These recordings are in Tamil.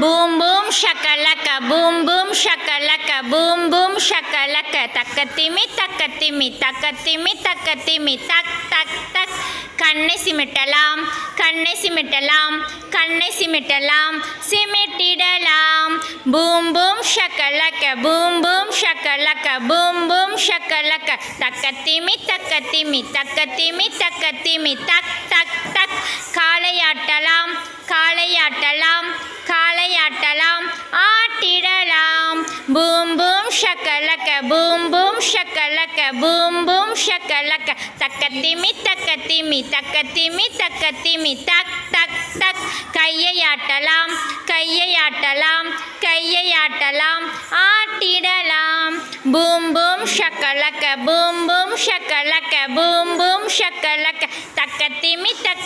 பூம் பூம் ஷக்கலக்க பூம் பூம் ஷக்கலக்க பூம் பூம் ஷக்கலக்க தக்கத்திமி தக்கத்திமி தக்கத்திமி தக்கத்திமி தக் தக் தக் கண்ணை சிமிட்டலாம் கண்ணை சிமிட்டலாம் கண்ணை சிமிட்டலாம் சிமிட்டிடலாம் பூம் பூம் ஷக்கலக்க பூம் பூம் ஷக்கலக்க பூம் பூம் ஷக்கலக்க தக்கத்திமி தக்கத்திமி தக்கத்திமி தக்கத்திமி தக் தக் தக் காளையாட்டலாம் காளையாட்டலாம் கா காளையாட்டலாம் ஆட்டிடலாம். பூம் பூம் ஷக்கலக்க பூம் பூம் ஷக்கலக்க பூம் பூம் ஷக்கலக்க. தக்கத்திமி தக்கத்திமி தக்கத்திமி தக்கத்திமி. தக் தக் தக். கையை ஆட்டலாம் கையை ஆட்டலாம் கையை ஆட்டலாம் ஆட்டிடலாம். பூம் பூம் ஷக்கலக்க பூம் பூம் ஷக்கலக்க பூம் பூம் ஷக்கலக்க.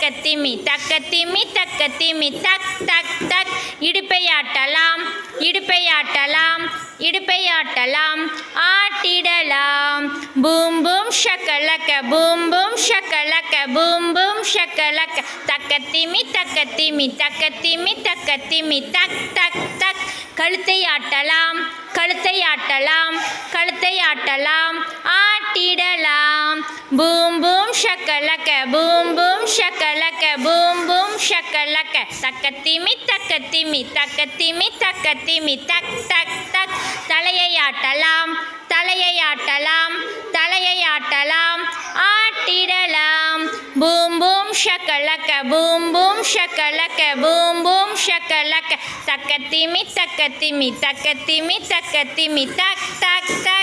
தக்கத்திமி தக்கத்திமி தக்க திமி தக் தக் தக். இடுப்பை ஆட்டலாம் இடுப்பை ஆட்டலாம் இடுப்பை ஆட்டலாம் ஆட்டிடலாம். பூம் பூம் ஷக்கலக்க பூம் பூம் ஷக்கலக்க பூம் பூம் ஷக்கலக்க. தக்கத்திமி தக்கத்திமி தக்க திமி தக் தக் தக். கழுத்தை ஆட்டலாம் கழுத்தை ஆட்டலாம் கழுத்தை ஆட்டலாம் ஆட்டிடலாம். பூம் பூம் ஷக்கலக்க பூம் பூம் ஷக்கலக்க பூம் பூம் ஷக்கலக்க மித்தக்க திமி தக்கத்தி மித்தக்க தக் தக் தக் தலையை ஆட்டலாம் தலையை ஆட்டலாம் தலையை ஆட்டலாம் ஆட்டிடலாம் பூம் பூம் ஷக்கலக்க பூம் பூம் ஷக்கலக்க பூம் பூம் ஷக்கலக்க தக்கத்திமி தக்கத்திமி தக்கத்திமி தக்கத்திமி தக் தக் தக்